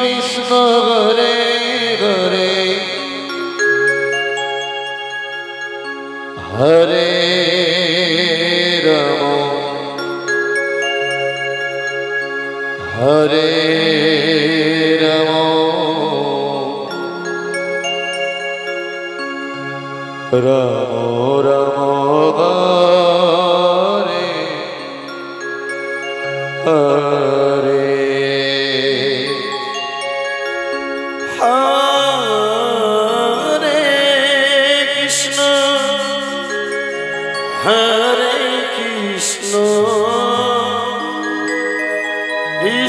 Krishna હરે હરે. હરે રમ. હરે રમ. રમ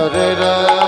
Hare Rama.